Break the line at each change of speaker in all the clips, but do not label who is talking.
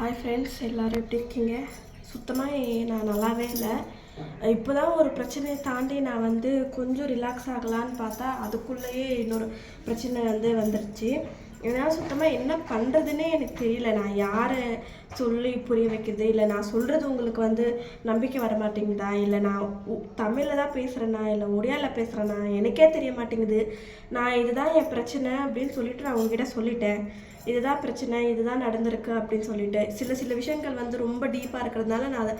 Hi friends எல்லோரும் எப்படி இருக்கீங்க? சுத்தமாக நான் நல்லாவே இல்லை. இப்போ தான் ஒரு பிரச்சனையை தாண்டி நான் வந்து கொஞ்சம் ரிலாக்ஸ் ஆகலான்னு பார்த்தா அதுக்குள்ளேயே இன்னொரு பிரச்சனை வந்து வந்துருச்சு. இதனால் சுத்தமாக என்ன பண்ணுறதுன்னே எனக்கு தெரியல. நான் யாரை சொல்லி புரிய வைக்கிறது இல்லை நான் சொல்கிறது உங்களுக்கு வந்து நம்பிக்கை வர மாட்டேங்குதா இல்லை நான் தமிழில் தான் பேசுகிறேனா இல்லை ஒடியாவில் பேசுகிறேனா எனக்கே தெரிய மாட்டேங்குது. நான் இதுதான் என் பிரச்சனை அப்படின்னு சொல்லிட்டு நான் உங்ககிட்ட சொல்லிட்டேன். இதுதான் பிரச்சனை இதுதான் நடந்திருக்கு அப்படின்னு சொல்லிட்டு. சில சில விஷயங்கள் வந்து ரொம்ப டீப்பாக இருக்கிறதுனால நான் அதை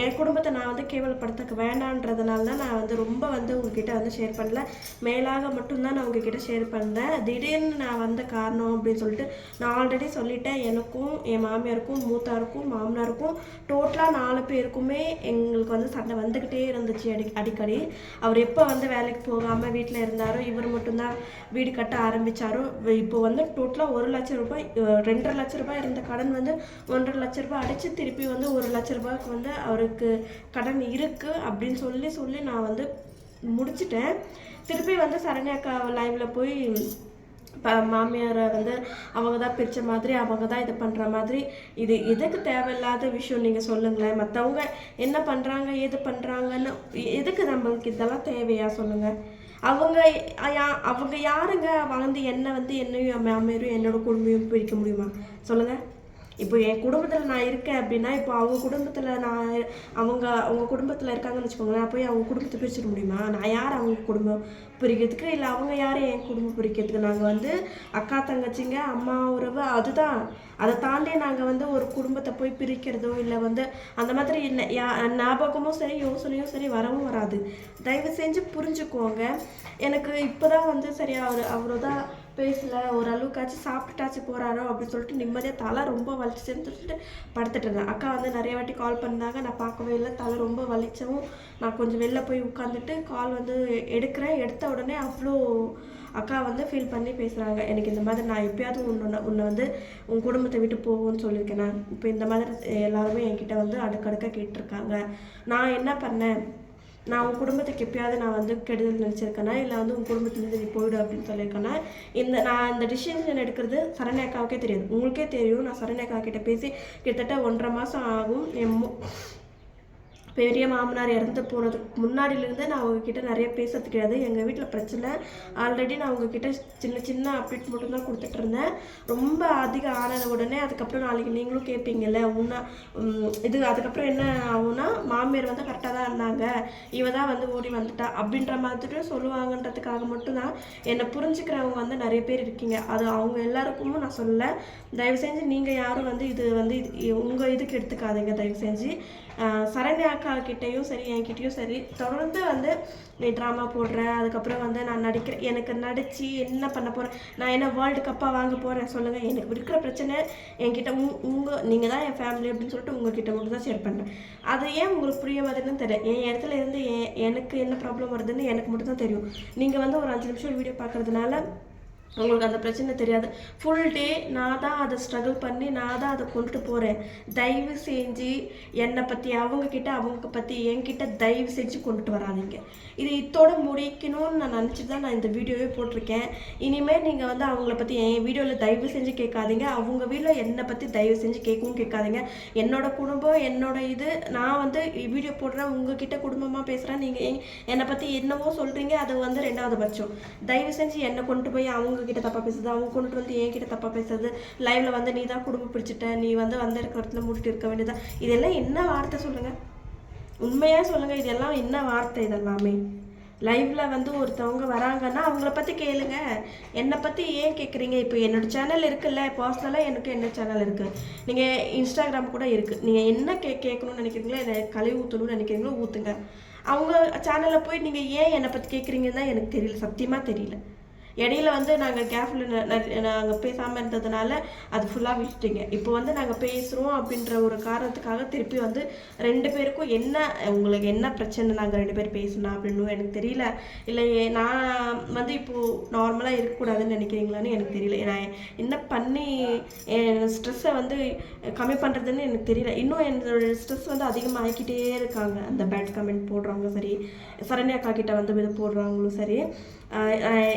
என் குடும்பத்தை நான் வந்து கேவலப்படுத்த வேண்டான்றதுனால தான் நான் வந்து ரொம்ப வந்து உங்ககிட்ட வந்து ஷேர் பண்ணல. மேலாக மட்டும்தான் நான் உங்ககிட்ட ஷேர் பண்ணேன் திடீர்னு நான் வந்த காரணம் அப்படின்னு சொல்லிட்டு நான் ஆல்ரெடி சொல்லிட்டேன். எனக்கும் என் மாமியாருக்கும் மூத்தாருக்கும் மாமனாருக்கும் டோட்டலாக நாலு பேருக்குமே எங்களுக்கு வந்து சண்டை வந்துக்கிட்டே இருந்துச்சு அடி அடிக்கடி. அவர் எப்போ வந்து வேலைக்கு போகாமல் வீட்டில் இருந்தாரோ இவர் மட்டும்தான் வீடு கட்ட ஆரம்பிச்சாரோ இப்போ வந்து டோட்டலாக ஒரு லட்சம் ரூபாய் ரெண்டரை லட்ச ரூபாய் இருந்த கடன் வந்து ஒன்றரை லட்ச ரூபாய் அடித்து திருப்பி வந்து ஒரு லட்ச ரூபாய்க்கு வந்து அவருக்கு கடன் இருக்குது அப்படின்னு சொல்லி சொல்லி நான் வந்து முடிச்சிட்டேன். திருப்பி வந்து சரண்யாக்கா லைவில் போய் இப்போ மாமியாரை வந்து அவங்க தான் பிரித்த மாதிரி அவங்க தான் இது பண்ணுற மாதிரி. இது எதுக்கு தேவையில்லாத விஷயம் நீங்கள் சொல்லுங்களேன். மற்றவங்க என்ன பண்ணுறாங்க ஏது பண்ணுறாங்கன்னு எதுக்கு நம்மளுக்கு இதெல்லாம் தேவையா சொல்லுங்கள் அவங்க யா- அவங்க யாருங்க? வந்து என்னை வந்து என்னையும் மாமியாரும் என்னோட குடும்பமும் பிரிக்க முடியுமா? சொல்லுங்கள் இப்போ என் குடும்பத்தில் நான் இருக்கேன் அப்படின்னா இப்போ அவங்க குடும்பத்தில் நான் அவங்க அவங்க குடும்பத்தில் இருக்காங்கன்னு வச்சுக்கோங்களேன் நான் போய் அவங்க குடும்பத்தை பிரிச்சிட முடியுமா? நான் யார் அவங்க குடும்பம் பிரிக்கிறதுக்கு? இல்லை அவங்க யார் என் குடும்பம் பிரிக்கிறதுக்கு? நாங்கள் வந்து அக்கா தங்கச்சிங்க அம்மா உறவு அதுதான். அதை தாண்டி நாங்கள் வந்து ஒரு குடும்பத்தை போய் பிரிக்கிறதோ இல்லை வந்து அந்த மாதிரி என்ன யா ஞாபகமும் சரி யோசனையும் சரி வரவும் வராது. தயவு செஞ்சு புரிஞ்சுக்கோங்க. எனக்கு இப்போ தான் வந்து சரி அவர் அவரு தான் பேசல ஓரளவுக்காச்சும் சாப்பிட்டுட்டாச்சு போறாரோ அப்படின்னு சொல்லிட்டு நிம்மதியாக தலை ரொம்ப வலிச்சுன்னு சொல்லிட்டு படுத்துட்டு இருந்தேன். அக்கா வந்து நிறைய வாட்டி கால் பண்ணாங்க. நான் பார்க்கவே இல்லை. தலை ரொம்ப வலிச்சவும் நான் கொஞ்சம் வெளில போய் உட்காந்துட்டு கால் வந்து எடுக்கிறேன். எடுத்த உடனே அவ்வளோ அக்கா வந்து ஃபீல் பண்ணி பேசுகிறாங்க எனக்கு இந்த மாதிரி நான் எப்பயாவது உன்னை உன்னை வந்து உன் குடும்பத்தை விட்டு போகும்னு சொல்லியிருக்கேன். நான் இப்போ இந்த மாதிரி எல்லாருமே என்கிட்ட வந்து அடுக்கடுக்க கேட்டிருக்காங்க. நான் என்ன பண்ணேன்? நான் உன் குடும்பத்துக்கு எப்பயாவது நான் வந்து கெடுதல் நினச்சிருக்கேனா? இல்லை வந்து உன் குடும்பத்துலேருந்து நீ போயிடு அப்படின்னு சொல்லியிருக்கேன்னா இந்த நான் இந்த டிசிஷன் எடுக்கிறது சரண்யாக்காவுக்கே தெரியாது. உங்களுக்கே தெரியும். நான் சரண்யாக்கா கிட்ட பேசி கிட்டத்தட்ட ஒன்றரை மாதம் ஆகும். என் பெரிய மாமனார் இறந்து போனதுக்கு முன்னாடியிலேருந்து நான் அவங்கக்கிட்ட நிறைய பேசுறது கிடையாது. எங்கள் வீட்டில் பிரச்சனை. ஆல்ரெடி நான் அவங்கக்கிட்ட சின்ன சின்ன அப்டேட் மட்டும் தான் கொடுத்துட்டு இருந்தேன் ரொம்ப அதிகம் ஆனத உடனே அதுக்கப்புறம் நாளைக்கு நீங்களும் கேட்பீங்கல்ல உன்னா இது அதுக்கப்புறம் என்ன ஆகும்னா மாமியார் வந்து கரெக்டாக தான் இருந்தாங்க. இவ தான் வந்து ஓடி வந்துட்டா. அப்படின்ற மாதிரி சொல்லுவாங்கன்றதுக்காக மட்டும்தான் என்னை புரிஞ்சுக்கிறவங்க வந்து நிறைய பேர் இருக்கீங்க. அது அவங்க எல்லாருக்கும் நான் சொல்லலை. தயவு செஞ்சு நீங்கள் யாரும் வந்து இது வந்து இது உங்கள் இதுக்கு எடுத்துக்காதீங்க. தயவு செஞ்சு சரண்யா அக்கா கிட்டேயும் சரி என்கிட்டயும் சரி தொடர்ந்து வந்து நீ ட்ராமா போடுறேன் அதுக்கப்புறம் வந்து நான் நடிக்கிறேன் எனக்கு நடித்து என்ன பண்ண போகிறேன் நான் என்ன வேர்ல்டு கப்பாக வாங்க போகிறேன் சொல்லுங்கள் எனக்கு இருக்கிற பிரச்சனை என்கிட்ட உங் உங்கள் நீங்கள் தான் என் ஃபேமிலி அப்படின்னு சொல்லிட்டு உங்ககிட்ட மட்டும் தான் ஷேர் பண்ணுறேன் அது ஏன் உங்களுக்கு புரிய மாதிரின்னு தெரியல. என் இடத்துல இருந்து எனக்கு என்ன ப்ராப்ளம் வருதுன்னு எனக்கு மட்டும் தான் தெரியும். நீங்கள் வந்து ஒரு அஞ்சு நிமிஷம் வீடியோ பார்க்கறதுனால உங்களுக்கு அந்த பிரச்சனை தெரியாது. ஃபுல் டே நான் தான் அதை ஸ்ட்ரகிள் பண்ணி நான் தான் அதை கொண்டுட்டு போகிறேன் தயவு செஞ்சு என்னை பற்றி அவங்கக்கிட்ட அவங்க பற்றி என்கிட்ட தயவு செஞ்சு கொண்டுட்டு வராதீங்க. இது இத்தோடு முடிக்கணும்னு நான் நினச்சிட்டு தான் நான் இந்த வீடியோவே போட்டிருக்கேன். இனிமேல் நீங்கள் வந்து அவங்கள பற்றி என் வீடியோவில் தயவு செஞ்சு கேட்காதீங்க. அவங்க வீட்டில் என்னை பற்றி தயவு செஞ்சு கேட்கவும் கேட்காதீங்க. என்னோட குடும்பம் என்னோட இது நான் வந்து வீடியோ போடுறேன் உங்ககிட்ட குடும்பமாக பேசுகிறேன் நீங்கள் என்னை பற்றி என்னவோ சொல்கிறீங்க அது வந்து ரெண்டாவது பட்சம். தயவு செஞ்சு என்னை கொண்டு போய் அவங்க கிட்ட தப்பாக பேசுறது அவங்க கொண்டு வந்து என்கிட்ட தப்பாக பேசுறது லைவ்ல வந்து நீ தான் குடும்பம் பிடிச்சிட்ட நீ வந்து வந்த இருக்கிற இடத்துல மூடிட்டு இருக்க வேண்டியதான் இதெல்லாம் என்ன வார்த்தை சொல்லுங்க? உண்மையாக சொல்லுங்க இதெல்லாம் என்ன வார்த்தை இதெல்லாமே? லைவ்ல வந்து ஒருத்தவங்க வராங்கன்னா அவங்கள பற்றி கேளுங்க. என்னை பற்றி ஏன் கேட்குறீங்க இப்போ என்னோட சேனல் இருக்குல்ல பர்சனலாக எனக்கு என்ன சேனல் இருக்குது நீங்கள் இன்ஸ்டாகிராம் கூட இருக்குது நீங்கள் என்ன கே கேட்கணும்னு நினைக்கிறீங்களோ என்னை கலை ஊற்றணும்னு நினைக்கிறீங்களோ ஊற்றுங்க அவங்க சேனலில் போய் நீங்கள் ஏன் என்னை பற்றி கேட்குறீங்கன்னு தான் எனக்கு தெரியல சத்தியமாக தெரியல. இடையில வந்து நாங்கள் கேஃபில் நாங்கள் பேசாமல் இருந்ததுனால அது ஃபுல்லாக விட்டுட்டீங்க. இப்போ வந்து நாங்கள் பேசுகிறோம் அப்படின்ற ஒரு காரணத்துக்காக திருப்பி வந்து ரெண்டு பேருக்கும் என்ன உங்களுக்கு என்ன பிரச்சனை நாங்கள் ரெண்டு பேர் பேசணும் அப்படின்னு எனக்கு தெரியல. இல்லை ஏ- நான் வந்து இப்போது நார்மலாக இருக்கக்கூடாதுன்னு நினைக்கிறீங்களான்னு எனக்கு தெரியல. நான் என்ன பண்ணி என் ஸ்ட்ரெஸ்ஸை வந்து கம்மி பண்ணுறதுன்னு எனக்கு தெரியல. இன்னும் என்னோட ஸ்ட்ரெஸ் வந்து அதிகமாகிக்கிட்டே இருக்காங்க. அந்த பேட் கமெண்ட் போடுறவங்க சரி சரண்யா அக்கா கிட்ட வந்து இது போடுறாங்களும் சரி.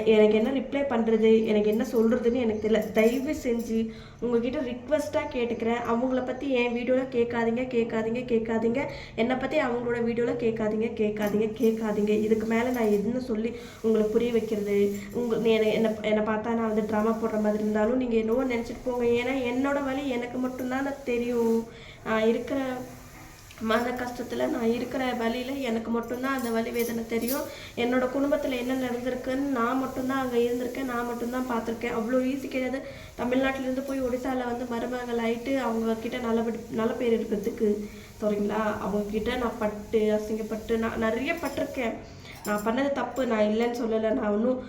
எனக்கு என்ன ரிப்ளை பண்ணுறது எனக்கு என்ன சொல்கிறதுன்னு எனக்கு தெரியல. தயவு செஞ்சு உங்ககிட்ட ரிக்வெஸ்ட்டாக கேட்டுக்கிறேன். அவங்கள பற்றி என் வீடியோவில் கேட்காதீங்க கேட்காதீங்க கேட்காதீங்க. என்னை பற்றி அவங்களோட வீடியோவில் கேட்காதீங்க கேட்காதீங்க கேட்காதீங்க. இதுக்கு மேலே நான் எதுன்னு சொல்லி உங்களுக்கு புரிய வைக்கிறது? உங்கள் என்னை என்னை என்னை பார்த்தா நான் வந்து ட்ராமா போடுற மாதிரி இருந்தாலும் நீங்கள் என்னவோ நினச்சிட்டு போங்க. ஏன்னா என்னோடய வழி எனக்கு மட்டும்தான் தெரியும். நான் இருக்கிற மன கஷ்டத்தில் நான் இருக்கிற வழியில் எனக்கு மட்டும்தான் அந்த வழி வேதனை தெரியும். என்னோட குடும்பத்தில் என்ன நடந்திருக்குன்னு நான் மட்டும்தான் அங்கே இருந்திருக்கேன் நான் மட்டும்தான் பார்த்துருக்கேன். அவ்வளோ ஈஸி கிடையாது. தமிழ்நாட்டிலேருந்து போய் ஒடிசாவில் வந்து மருமகள் ஆகிட்டு அவங்கக்கிட்ட நல்லபடி நல்ல பேர் இருக்கிறதுக்கு சரிங்களா அவங்கக்கிட்ட நான் பட்டு அசிங்கப்பட்டு நான் நிறைய பட்டிருக்கேன். நான் பண்ணது தப்பு நான் இல்லைன்னு சொல்லலை நான் ஒன்றும்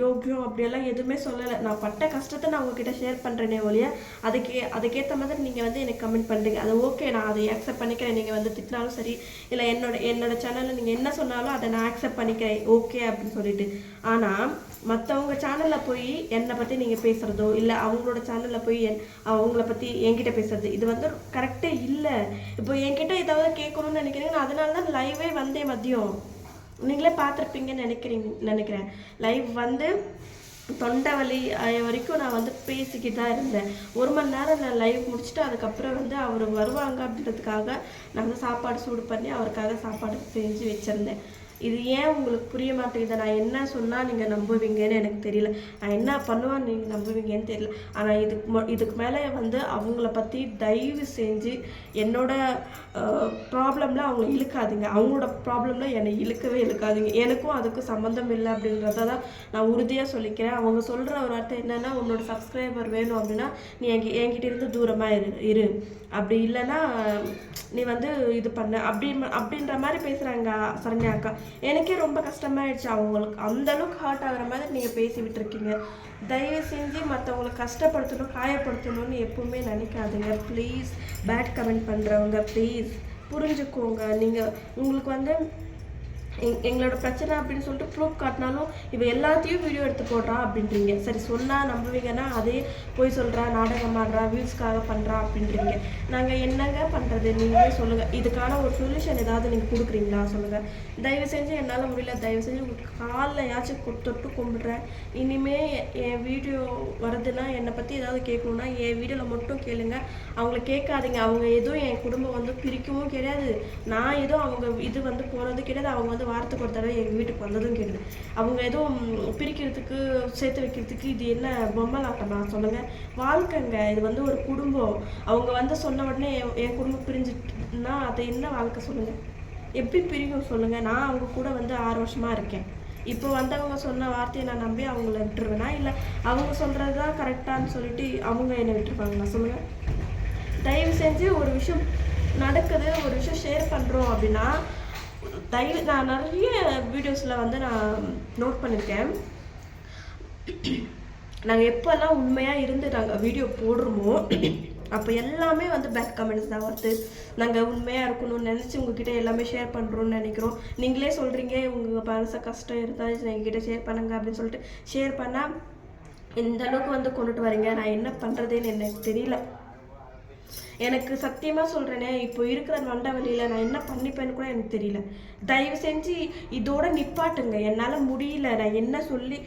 யோகியம் அப்படியெல்லாம் எதுவுமே சொல்லலை. நான் பட்ட கஷ்டத்தை நான் உங்ககிட்ட ஷேர் பண்ணுறேனே ஒழிய அதுக்கே அதுக்கேற்ற மாதிரி நீங்கள் வந்து எனக்கு கமெண்ட் பண்ணுறீங்க அது ஓகே நான் அதை அக்செப்ட் பண்ணிக்கிறேன். நீங்கள் வந்து திட்டினாலும் சரி இல்லை என்னோட என்னோட சேனலில் நீங்கள் என்ன சொன்னாலும் அதை நான் அக்செப்ட் பண்ணிக்கிறேன். ஓகே அப்படின்னு சொல்லிட்டு. ஆனால் மற்றவங்க சேனலில் போய் என்னை பற்றி நீங்கள் பேசுகிறதோ இல்லை அவங்களோட சேனலில் போய் என் அவங்கள பற்றி என்கிட்ட பேசுறது இது வந்து கரெக்டே இல்லை. இப்போ என்கிட்ட ஏதாவது கேட்கணும்னு நினைக்கிறீங்க நான் அதனால தான் லைவே வந்தேன் மதியம். நீங்களே பார்த்துருப்பீங்கன்னு நினைக்கிறீங்க நினைக்கிறேன். லைவ் வந்து தொண்டை வலி வரைக்கும் நான் வந்து பேசிக்கிட்டு தான் இருந்தேன். ஒரு மணி நேரம் நான் லைவ் முடிச்சுட்டு அதுக்கப்புறம் வந்து அவர் வருவாங்க அப்படின்றதுக்காக நான் வந்து சாப்பாடு சூடு பண்ணி அவருக்காக சாப்பாடு செஞ்சு வச்சுருந்தேன். இது ஏன் உங்களுக்கு புரிய மாட்டேங்குது? நான் என்ன சொன்னால் நீங்கள் நம்புவீங்கன்னு எனக்கு தெரியல. நான் என்ன பண்ணுவேன் நீங்கள் நம்புவீங்கன்னு தெரியல. ஆனால் இதுக்கு இதுக்கு மேலே வந்து அவங்கள பற்றி தயவு செஞ்சு என்னோட ப்ராப்ளமில் அவங்க இழுக்காதீங்க. அவங்களோட ப்ராப்ளமில் என்னை இழுக்கவே இழுக்காதீங்க. எனக்கும் அதுக்கும் சம்மந்தம் இல்லை அப்படின்றத தான் நான் உறுதியாக சொல்லிக்கிறேன். அவங்க சொல்கிற ஒரு வார்த்தை என்னென்னா உன்னோட சப்ஸ்கிரைபர் வேணும் அப்படின்னா நீ எங்க என்கிட்ட இருந்து தூரமாக இரு இரு. அப்படி இல்லைன்னா நீ வந்து இது பண்ண. அப்படி அப்படின்ற மாதிரி பேசுகிறாங்க சரண்யா அக்கா. எனக்கே ரொம்ப கஷ்டமாயிடுச்சு. அவங்களுக்கு அந்த அளவுக்கு ஹர்ட் ஆகுற மாதிரி நீங்கள் பேசி விட்டுருக்கீங்க தயவு செஞ்சு மற்றவங்களை கஷ்டப்படுத்தணும் காயப்படுத்தணும்னு எப்பவுமே நினைக்காதீங்க. ப்ளீஸ் பேட் கமெண்ட் பண்ணுறவங்க ப்ளீஸ் புரிஞ்சுக்கோங்க. நீங்கள் உங்களுக்கு வந்து எங் எங்களோட பிரச்சனை அப்படின்னு சொல்லிட்டு ப்ரூஃப் காட்டினாலும் இவன் எல்லாத்தையும் வீடியோ எடுத்து போடுறா அப்படின்றீங்க. சரி சொன்னால் நம்புவீங்கன்னா அதே போய் சொல்கிறா நாடகம் ஆடுறா வியூஸ்க்காக பண்ணுறா அப்படின்றீங்க. நாங்கள் என்னங்க பண்ணுறது நீங்களே சொல்லுங்கள் இதுக்கான ஒரு சொல்யூஷன் ஏதாவது நீங்கள் கொடுக்குறீங்களா? சொல்லுங்கள் தயவு செஞ்சு என்னால் முடியல. தயவு செஞ்சு உங்களுக்கு காலில் யாச்சும் தொட்டு கும்பிடுறேன். இனிமே எ- என் வீடியோ வருதுன்னா என்னை பற்றி ஏதாவது கேட்கணுன்னா என் வீடியோவில் மட்டும் கேளுங்க. அவங்கள கேட்காதீங்க. அவங்க எதுவும் என் குடும்பம் வந்து பிரிக்கவும் கிடையாது. நான் எதுவும் அவங்க இது வந்து போனது கிடையாது. அவங்க வந்து வாரத்துக்கு ஒரு தடவை எங்கள் வீட்டுக்கு வந்ததும் கேட்டது. அவங்க எதுவும் பிரிக்கிறதுக்கு சேர்த்து வைக்கிறதுக்கு இது என்ன பொம்மலாட்டமா சொல்லுங்கள் வாழ்க்கைங்க இது வந்து ஒரு குடும்பம். அவங்க வந்து சொன்ன உடனே என் என் குடும்பம் பிரிஞ்சுட்டுன்னா அதை என்ன வாழ்க்கை சொல்லுங்கள் எப்படி பிரியும் சொல்லுங்கள் நான் அவங்க கூட வந்து ஆறு வருஷமாக இருக்கேன். இப்போ வந்தவங்க சொன்ன வார்த்தையை நான் நம்பி அவங்கள விட்டுருவேனா? இல்லை அவங்க சொல்கிறது தான் கரெக்டான்னு சொல்லிட்டு அவங்க என்னை விட்டுருப்பாங்களா? சொல்லுங்கள் தயவு செஞ்சு ஒரு விஷயம் நடக்குது ஒரு விஷயம் ஷேர் பண்ணுறோம் அப்படின்னா தயவு நான் நிறைய வீடியோஸில் வந்து நான் நோட் பண்ணியிருக்கேன் நாங்கள் எப்போல்லாம் உண்மையாக இருந்து நாங்கள் வீடியோ போடுறோமோ அப்போ எல்லாமே வந்து பேக் கமெண்ட்ஸ் தான் வருது நாங்கள் உண்மையாக இருக்கணும்னு நினச்சி உங்ககிட்ட எல்லாமே ஷேர் பண்ணுறோம்னு நினைக்கிறோம். நீங்களே சொல்கிறீங்க உங்கள் மனசு கஷ்டம் இருந்தால் எங்ககிட்ட ஷேர் பண்ணுங்க அப்படின்னு சொல்லிட்டு ஷேர் பண்ணால் இந்த அளவுக்கு வந்து கொண்டுட்டு வரீங்க நான் என்ன பண்ணுறதுன்னு எனக்கு தெரியல. எனக்கு சத்தியமாக சொல்கிறேனே இப்போ இருக்கிற மண்டவழியில் நான் என்ன பண்ணிப்பேன்னு கூட எனக்கு தெரியல. தயவு செஞ்சு இதோட நிப்பாட்டுங்க. என்னால் முடியல. நான் என்ன சொல்லி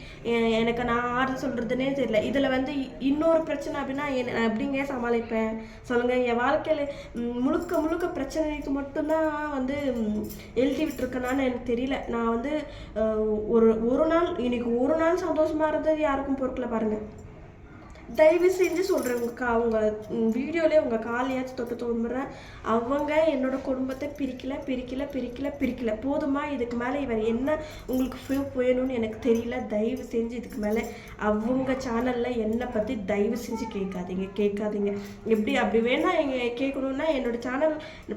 எனக்கு நான் ஆறுதல் சொல்கிறதுனே தெரியல. இதில் வந்து இ- இன்னொரு பிரச்சனை அப்படின்னா என் எப்படிங்க சமாளிப்பேன்? சொல்லுங்கள் என் வாழ்க்கையில் முழுக்க முழுக்க பிரச்சனைக்கு மட்டும்தான் வந்து எழுதி விட்டுருக்கேனான்னு எனக்கு தெரியல. நான் வந்து ஒரு ஒரு நாள் இன்னைக்கு ஒரு நாள் சந்தோஷமா இருந்தது யாருக்கும் பொறுக்கல பாருங்கள் தயவு செஞ்சு சொல்கிறேன் உங்கள் கா உங்கள் வீடியோலேயே உங்கள் காலையாச்சும் தொட்டு தோன்றுறேன் அவங்க என்னோட குடும்பத்தை பிரிக்கல பிரிக்கல பிரிக்கல பிரிக்கல. போதுமா? இதுக்கு மேலே இவர் என்ன உங்களுக்கு ப்ரூஃப் வேணும்னு எனக்கு தெரியல. தயவு செஞ்சு இதுக்கு மேலே அவங்க சேனலில் என்னை பற்றி தயவு செஞ்சு கேட்காதீங்க கேட்காதீங்க. எப்படி அப்படி வேணால் எங்க கேட்கணுன்னா என்னோட சேனல்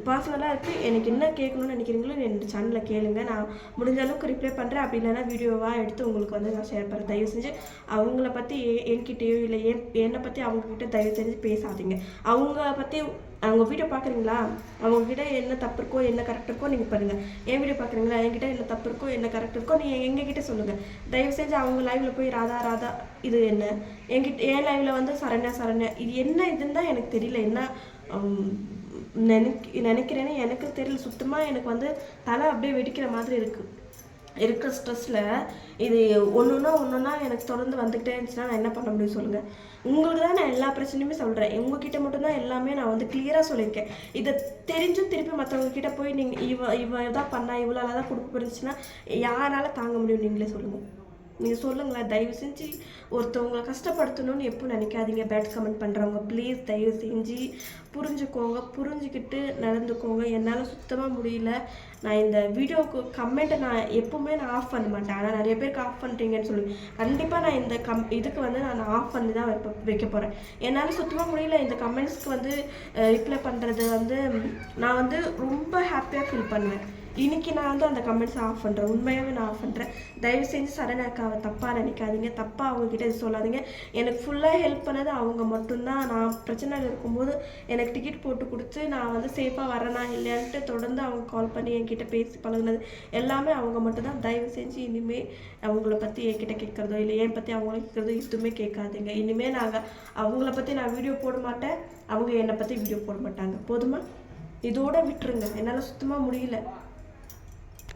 பர்சனலாக இருக்குது எனக்கு என்ன கேட்கணும்னு நினைக்கிறீங்களோ என்னோட சேனலில் கேளுங்க. நான் முடிஞ்ச அளவுக்கு ரிப்ளை பண்ணுறேன் அப்படி இல்லைன்னா வீடியோவாக எடுத்து உங்களுக்கு வந்து நான் ஷேர் பண்ணுறேன் தயவு செஞ்சு அவங்கள பற்றி என்கிட்டயோ இல்லை ஏன் என்னை பற்றி அவங்கக்கிட்ட தயவு செஞ்சு பேசாதீங்க. அவங்க பற்றி அவங்க வீடியோ பார்க்குறீங்களா? அவங்கக்கிட்ட என்ன தப்பு இருக்கோ என்ன கரெக்ட் இருக்கோ நீங்கள் பாருங்கள் என் வீடியோ பார்க்குறீங்களா? என்கிட்ட என்ன தப்பு இருக்கோ என்ன கரெக்ட் இருக்கோ நீங்கள் எங்ககிட்ட சொல்லுங்கள் தயவு செஞ்சு அவங்க லைவில் போய் ராதா ராதா இது என்ன? என்கிட்ட என் லைவில் வந்து சரண்யா சரண்யா இது என்ன இதுன்னு தான் எனக்கு தெரியல. என்ன நினைக்க நினைக்கிறேன்னு எனக்கு தெரியல. சுத்தமாக எனக்கு வந்து தலை அப்படியே வெடிக்கிற மாதிரி இருக்குது இருக்கிற ஸ்ட்ரெஸ்ஸில் இது ஒன்று ஒன்றா ஒன்று ஒன்றா எனக்கு தொடர்ந்து வந்துக்கிட்டே இருந்துச்சுன்னா நான் என்ன பண்ண முடியும் சொல்லுங்கள் உங்களுக்கு தான் நான் எல்லா பிரச்சனையுமே சொல்கிறேன் உங்ககிட்ட மட்டும்தான் எல்லாமே நான் வந்து கிளியராக சொல்லியிருக்கேன். இதை தெரிஞ்சும் திருப்பி மற்றவங்க கிட்ட போய் நீங்கள் இவ இவ இதான் பண்ணா இவ்வளோ தான் கொடுக்க போயிருந்துச்சுன்னா யாரால தாங்க முடியும் நீங்களே சொல்லுங்கள் நீங்கள் சொல்லுங்களேன் தயவு செஞ்சு ஒருத்தவங்களை கஷ்டப்படுத்தணும்னு எப்போ நினைக்காதீங்க. பேட் கமெண்ட் பண்ணுறவங்க ப்ளீஸ் தயவு செஞ்சு புரிஞ்சுக்கோங்க புரிஞ்சுக்கிட்டு நடந்துக்கோங்க. என்னால் சுத்தமாக முடியல. நான் இந்த வீடியோவுக்கு கமெண்ட்டை நான் எப்போவுமே நான் ஆஃப் பண்ண மாட்டேன். ஆனால் நிறைய பேருக்கு ஆஃப் பண்ணுறீங்கன்னு சொல்லி. கண்டிப்பாக நான் இந்த கம் இதுக்கு வந்து நான் ஆஃப் பண்ணி தான் வைப்ப வைக்க போகிறேன் என்னால் சுத்தமாக முடியல. இந்த கமெண்ட்ஸ்க்கு வந்து ரிப்ளை பண்ணுறது வந்து நான் வந்து ரொம்ப ஹாப்பியாக ஃபீல் பண்ணுவேன். இன்னைக்கு நான் வந்து அந்த கமெண்ட்ஸ் ஆஃப் பண்ணுறேன் உண்மையாகவே நான் ஆஃப் பண்ணுறேன் தயவு செஞ்சு சரண் அக்காவை தப்பாக நினைக்காதீங்க. தப்பாக அவங்கக்கிட்ட இது சொல்லாதீங்க. எனக்கு ஃபுல்லாக ஹெல்ப் பண்ணது அவங்க மட்டும்தான். நான் பிரச்சனையில் இருக்கும்போது எனக்கு டிக்கெட் போட்டு கொடுத்து நான் வந்து சேஃபாக வரேனா இல்லையான்ட்டு தொடர்ந்து அவங்க கால் பண்ணி என்கிட்ட பேசி பழகுனது எல்லாமே அவங்க மட்டும்தான். தயவு செஞ்சு இனிமேல் அவங்கள பற்றி என்கிட்ட கேட்குறதோ இல்லை என் பற்றி அவங்கள கேட்குறதோ எதுவுமே கேட்காதீங்க. இனிமேல் நாங்கள் அவங்கள பற்றி நான் வீடியோ போட மாட்டேன். அவங்க என்னை பற்றி வீடியோ போட மாட்டாங்க. போதுமா? இதோட விட்டுருங்க. என்னால் சுத்தமாக முடியல.